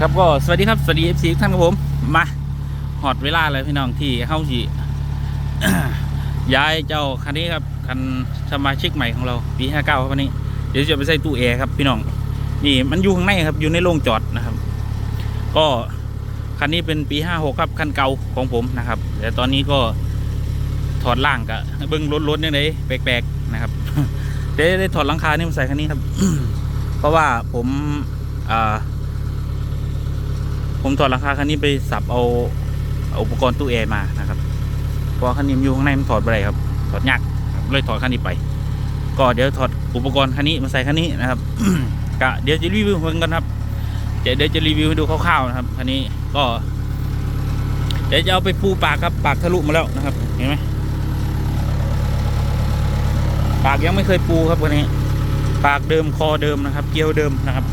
ครับก็สวัสดีครับ สวัสดีเอฟซีทุกท่านครับผม มาหอดเวลาเลยพี่น้องที่เข้าจีย้ายเจ้าคันนี้ครับคันสมาชิกใหม่ของเราปีห้าเก้าครับวันนี้ เดี๋ยวจะไปใส่ตู้แอร์ครับพี่น้อง นี่มันอยู่ข้างในครับอยู่ในโรงจอดนะครับ ก็คันนี้เป็นปีห้าหกครับคันเก่าของผมนะครับ แต่ตอนนี้ก็ถอดล่างกะเบิ้งรถๆยังไงแปลกๆนะครับได้ได้ถอดหลังคานี่มาใส่คันนี้ครับ เพราะว่าผมอ่า ผมถอดหลังคาคันนี้ไปสับเอาเอาอุปกรณ์ตู้แอร์มานะครับเพราะคันนี้อยู่ข้างในมันถอดไปไรครับ ถอดยากเลยถอดคันนี้ไป ก็เดี๋ยวถอดอุปกรณ์คันนี้มาใส่คันนี้นะครับกะเดี๋ยวจะรีวิวเหมือนกันครับเดี๋ยวเดี๋ยวจะรีวิวให้ดูคร่าวๆนะครับคันนี้ก็ เดี๋ยวจะเอาไปปูปากครับปากทะลุมาแล้วนะครับ เห็นไหมปากยังไม่เคยปูครับคันนี้ ปากเดิมคอเดิมนะครับ เกลียวเดิมนะครับ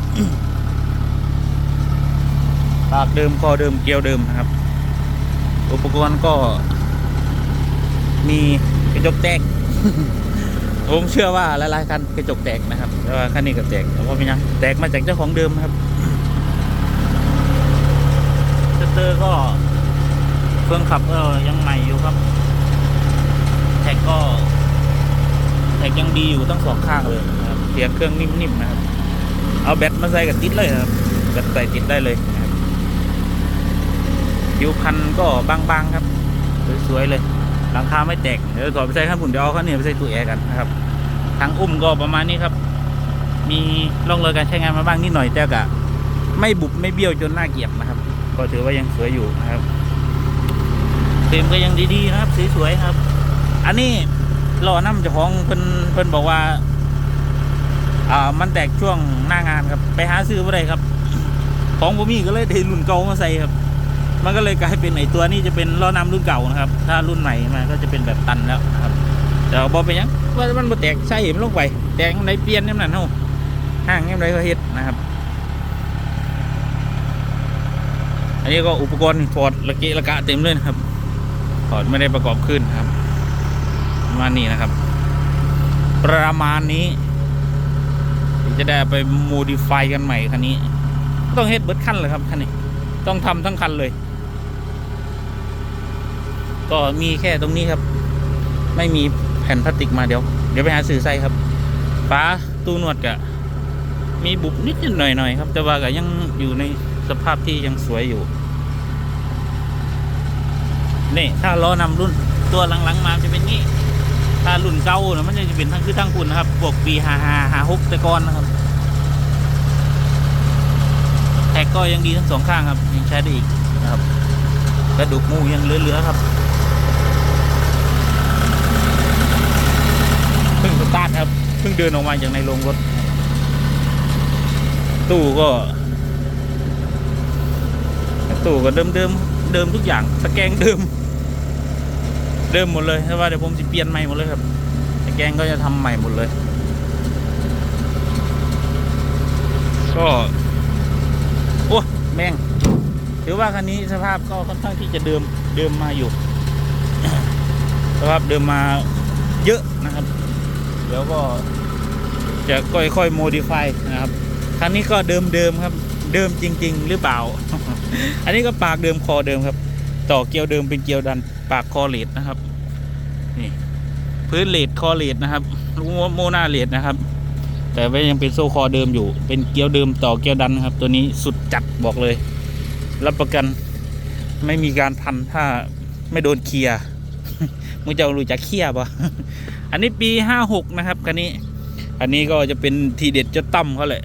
ปากเดิมคอเดิมเกลียวเดิมนะครับ อุปกรณ์ก็มีกระจกแตก ผมเชื่อว่าหลายๆคันกระจกแตกนะครับแต่ว่าคันนี้ก็แตกแต่ว่าเป็นยังแตกมาจากเจ้าของเดิมครับสเตอร์ก็เครื่องขับก็ยังใหม่อยู่ครับ แท็กก็แท็กยังดีอยู่ทั้งสองข้างเลยนะครับเสียงเครื่องนิ่มๆนะครับ เอาแบตมาใส่กับติดเลยครับแบตใส่ติดได้เลย ผิวคันก็บางๆครับสวยๆเลย หลังคาไม่แตกเดี๋ยวถอดไปใส่ข้างบนเดี๋ยวเอาข้างนี้ไปใส่ตู้แอร์กันนะครับทางอุ้มก็ประมาณนี้ครับ มีร่องรอยการใช้งานมาบ้างนิดหน่อยแต่กะไม่บุบไม่เบี้ยวจนน่าเกลียดนะครับ ก็ถือว่ายังสวยอยู่นะครับเต็มก็ยังดีๆนะครับสวยๆครับ อันนี้รอน้ำจ้าของเพิ่นเพิ่นบอกว่าอ่ามันแตกช่วงหน้างานครับ ไปหาซื้อมาได้ครับ ของผมมีก็เลยได้รุ่นเก่ามาใส่ครับ มันก็เลยกลายเป็นไอตัวนี้จะเป็นล้อน้ำรุ่นเก่านะครับ ถ้ารุ่นใหม่มาก็จะเป็นแบบตันแล้วนะครับแต่ว่าบอเป็นหยังว่ามันบ่แตกใช่มันลงไปแตกในเปลี่ยนนี่มันนั่นเฮาห้างนี่ไรก็เฮ็ดนะครับ อันนี้ก็อุปกรณ์ถอดระเกะระกะเต็มเลยนะครับถอดไม่ได้ประกอบขึ้นครับประมาณนี้นะครับ ประมาณนี้จะได้ไปโมดิฟายกันใหม่คันนี้ ต้องเฮ็ดเบิร์ดขั้นเลยครับคันนี้ต้องทำทั้งคันเลย ก็มีแค่ตรงนี้ครับ ไม่มีแผ่นพลาสติกมาเดี๋ยว เดี๋ยวไปหาสื่อใส่ครับฟ้าตู้นวดกะมีบุบนิดหน่อยหน่อยครับ แต่ว่าก็ยังอยู่ในสภาพที่ยังสวยอยู่ นี่ ถ้าล้อนำรุ่นตัวหลังๆ มาจะเป็นงี้ ถ้ารุ่นเก่านะมันจะเป็นทั้งคือทั้งคุณนะครับพวกปีหาหาหาหกต่ก่อนนะครับแท็กก็ยังดีทั้งสองข้างครับ ยังใช้ได้อีกนะครับกระดูกมูยังเหลือๆครับเพิ่งสตาร์ท ครับเพิ่งเดินออกมาจากในโรงรถ ตู้ก็ ตู้ก็เดิมเดิมๆเดิมทุกอย่างตะแกรงเดิม เดิมหมดเลยแต่ว่าเดี๋ยวผมจะเปลี่ยนใหม่หมดเลยครับตะแกรงก็จะทำใหม่หมดเลย ก็โอ้แม่งถือว่าคันนี้สภาพก็ค่อนข้างที่จะเดิมเดิมมาอยู่สภาพเดิมมาเยอะนะครับ ดี๋ยวก็จะค่อยๆโมดิฟายนะครับคันนี้ก็เดิมๆครับ เดิมจริง ๆ หรือเปล่า อันนี้ก็ปากเดิมคอเดิมครับ ต่อเกลียวเดิมเป็นเกลียวดันปากคอเลดนะครับนี่พื้นเลดคอเลดนะครับโมนาเลดนะครับ แต่ว่ายังเป็นโซ่คอเดิมอยู่ เป็นเกลียวเดิมต่อเกลียวดันครับ ตัวนี้สุดจัดบอกเลย รับประกันไม่มีการพันถ้าไม่โดนเคลียร์มึงจะรู้จักเคลียร์ปะ อันนี้ปีห้าหกนะครับคันนี้ อันนี้ก็จะเป็นทีเด็ดเจ้าตั้มเขาแหละ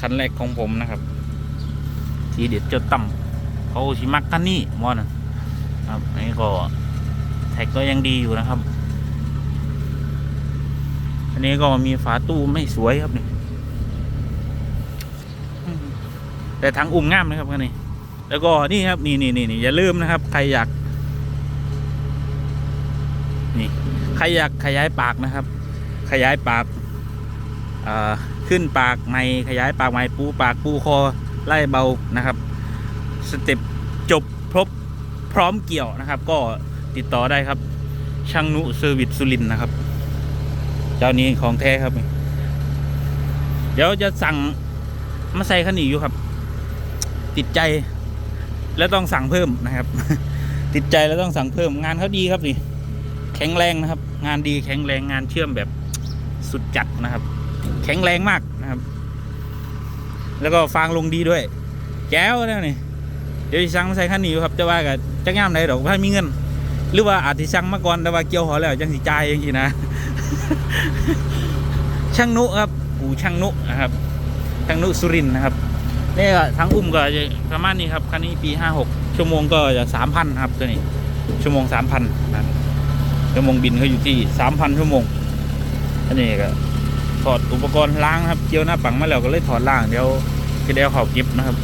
คันแรกของผมนะครับ ทีเด็ดเจ้าตั้มเขาชิมักคันนี้มอนะครับอันนี้ก็แท็กก็ยังดีอยู่นะครับ อันนี้ก็มีฝาตู้ไม่สวยครับนี่แต่ทางอุ้มง่ามนะครับคันนี้ แล้วก็นี่ครับนี่นี่นี่อย่าลืมนะครับ ใครอยาก นี่ ใครอยากขยายปากนะครับ ขยายปากขึ้นปากใหม่ขยายปากใหม่ปูปากปูคอไล่เบานะครับสเต็ปจบครบพร้อมเกี่ยวนะครับ ก็ติดต่อได้ครับ ช่างนุเซอร์วิสสุรินนะครับ เจ้านี้ของแท้ครับ เดี๋ยวจะสั่งมาใส่ขันอีกอยู่ครับ ติดใจ แล้วต้องสั่งเพิ่มนะครับ ติดใจแล้วต้องสั่งเพิ่มงานเขาดีครับนี่ แข็งแรงนะครับ งานดีแข็งแรงงานเชื่อมแบบสุดจัดนะครับ แข็งแรงมากนะครับ แล้วก็ฟางลงดีด้วยแก้วแล้วนี่เดี๋ยวสั่งมาใส่ขั้นนี้ครับแต่ว่าก็จะงามไหนดอกถ้ามีเงิน หรือว่าอาจจะสั่งมาก่อนแต่ว่าเกี่ยวหอแล้วจังสิจ่ายอย่างนี้นะ ช่างนุครับอูช่างนุนะครับช่างนุสุรินนะครับนี่ก็ทั้งอุ้มก็จะประมาณนี้ครับคันนี้ปีห้าหกชั่วโมงก็จะสามพันครับตัวนี้ ชั่วโมงสามพันนะครับ ชั่วโมงบินเขาอยู่ที่สามพันชั่วโมงอันนี้ก็ถอดอุปกรณ์ล้างครับเกี่ยวหน้าปังมาแล้วก็เลยถอดล้างเดี๋ยวจะได้เอาเขาเก็บนะครับ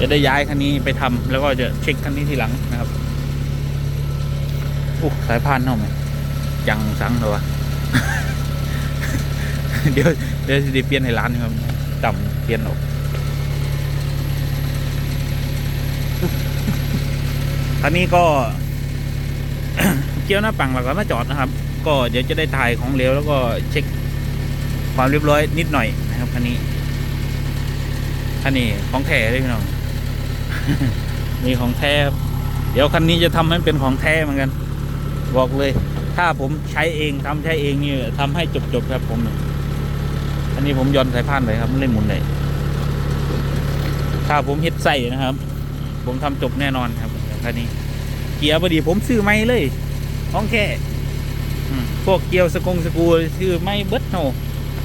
จะได้ย้ายคันนี้ไปทำแล้วก็จะเช็คคันนี้ทีหลังนะครับอู้สายพานเนาไหมจังสังเหรอวะเดี๋ยวเดี๋ยวจะเปลี่ยนให้ร้านนะครับต่ำเปลี่ยนออกคันนี้ก็ เกี่ยวหน้าปังแล้วก็มาจอดนะครับ ก็เดี๋ยวจะได้ถ่ายของเหลวแล้วก็เช็คความเรียบร้อยนิดหน่อยนะครับคันนี้คันนี้ของแท้เลยพี่น้องมีของแท้เดี๋ยวคันนี้จะทำให้เป็นของแท้เหมือนกัน บอกเลย ถ้าผมใช้เองทำใช้เองนี่ทำให้จบๆครับผมอันนี้ผมย้อนสายพานไปครับไม่เล่นหมุนเลยถ้าผมเฮ็ดใส่นะครับ ผมทำจบแน่นอนครับคันนี้ เกียร์พอดีผมซื้อไม่เลย ของแค่อืมพวกเกียวสกงสกรูซื้อไม่เบิดโน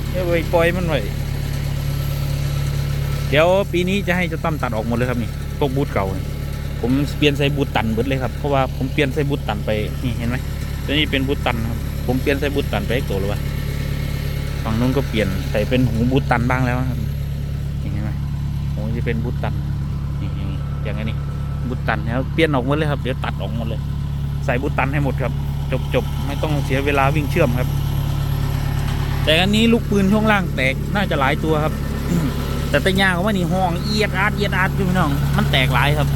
เดี๋ยวไปปล่อยมันไว้เดี๋ยวปีนี้จะให้เจ้าตั้มตัดออกหมดเลยครับนี่พวกบูทเก่านี่ผมเปลี่ยนใส่บูทตันเบิดเลยครับเพราะว่าผมเปลี่ยนใส่บูทตันไปนี่เห็นไหมตัวนี้เป็นบูทตันครับผมเปลี่ยนใส่บูทตันไปอีกตัวเลยวะฝั่งนู้นก็เปลี่ยนใส่เป็นหูบูทตันบ้างแล้วนะครับนี่เห็นไหมผมจะเป็นบูทตันนี่อย่างนี้อย่างนี้บุตตันแล้วเปลี่ยนออกหมดเลยครับเดี๋ยวตัดออกหมดเลย ใส่บุตันให้หมดครับ จบจบไม่ต้องเสียเวลาวิ่งเชื่อมครับ แต่อันนี้ลูกปืนช่วงล่างแตกน่าจะหลายตัวครับ แต่ตะยางของมันนี่ห้องเอียดอาดเอียดอาดอยู่พี่น้องมันแตกหลายครับ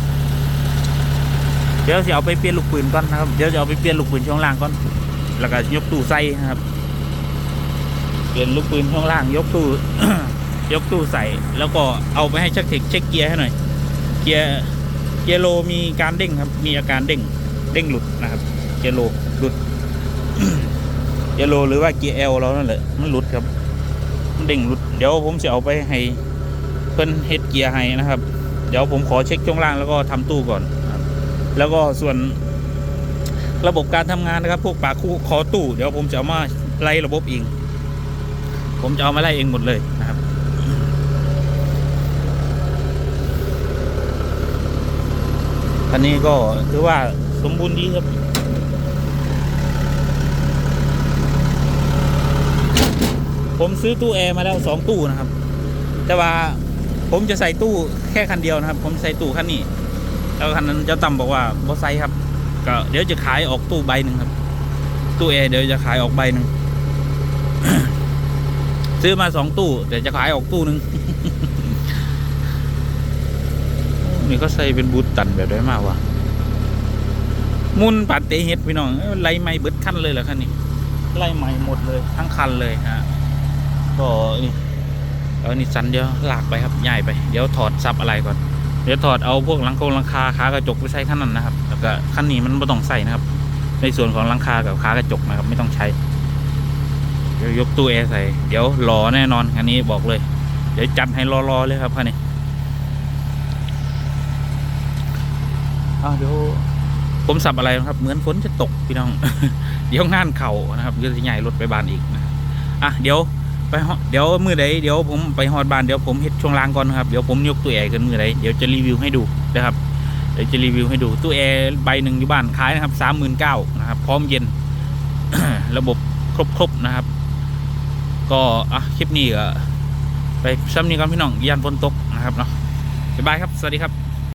เดี๋ยวจะเอาไปเปลี่ยนลูกปืนก่อนนะครับเดี๋ยวจะเอาไปเปลี่ยนลูกปืนช่วงล่างก่อนแล้วก็ยกตู้ใส่นะครับ เปลี่ยนลูกปืนช่วงล่าง ยกตู้ยกตู้ใส่ แล้วก็เอาไปให้ชักเทคเช็คเกียร์ให้หน่อย เกียร์เกียร์โลมีการเด้งครับ มีอาการเด้ง เด้งหลุดนะครับ เกียร์โลหลุด เกียร์โลหรือว่าเกียร์เอลเรานั่นแหละมันหลุดครับมันเด้งหลุด เดี๋ยวผมจะเอาไปให้เพิ่นเฮ็ดเกียร์ให้นะครับ เดี๋ยวผมขอเช็คช่วงล่างแล้วก็ทำตู้ก่อนแล้วก็ส่วนระบบการทำงานนะครับ พวกปากคู่คอตู้ เดี๋ยวผมจะเอามาไล่ระบบเองผมจะเอามาไล่เองหมดเลยนะครับคันนี้ก็ถือว่า สมบูรณ์ดีครับผมซื้อตู้แอร์มาแล้วสองตู้นะครับ แต่ว่าผมจะใส่ตู้แค่คันเดียวนะครับ ผมใส่ตู้คันนี้ แล้วคันนั้นเจ้าต่ำบอกว่าบอไซครับ ก็เดี๋ยวจะขายออกตู้ใบหนึ่งครับ ตู้แอร์เดี๋ยวจะขายออกใบหนึ่งซื้อมาสองตู้แต่จะขายออกตู้หนึ่งนี่ก็ใส่เป็นบูตตันแบบได้มากว่ะ มุนปัดเตะเฮ็ดพี่น้องเอ้ยไล่ไม่เบิดคันเลยเหรอคันนี้ไล่ใหม่หมดเลยทั้งคันเลยฮะก็นี่เอานี่สันเดี๋ยวลากไปครับย้ายไปเดี๋ยวถอดซับอะไรก่อน เดี๋ยวถอดเอาพวกหลังโครงหลังคาขากระจกไปใช้ขั้นนั้นนะครับแล้วก็ขั้นนี้มันไม่ต้องใส่นะครับ ในส่วนของหลังคากับขากระจกนะครับ ไม่ต้องใช้เดี๋ยวยกตู้แอร์ใส่เดี๋ยวรอแน่นอนคันนี้บอกเลย เดี๋ยวจัดให้รอๆเลยครับคันนี้อ้าวเดี๋ยว ผมสับอะไรนะครับ เหมือนฝนจะตกพี่น้อง เดี๋ยวงานเข่านะครับเดี๋ยวจะใหญ่รถไปบ้านอีกนะอะเดี๋ยวไปเดี๋ยวมือใดเดี๋ยวผมไปฮอดบ้านเดี๋ยวผมเฮ็ดช่วงล่างก่อนนะครับเดี๋ยวผมยกตู้แอร์กันมือใดเดี๋ยวจะรีวิวให้ดูนะครับเดี๋ยวจะรีวิวให้ดูตู้แอร์ใบหนึ่งอยู่บ้านขายนะครับสามหมื่นเก้านะครับพร้อมเย็น ระบบครบๆนะครับ ก็อะคลิปนี้ก็ไปซ้ำนี้ก่อนพี่น้องยันฝนตกนะครับเนาะบ๊ายบายครับ สวัสดีครับ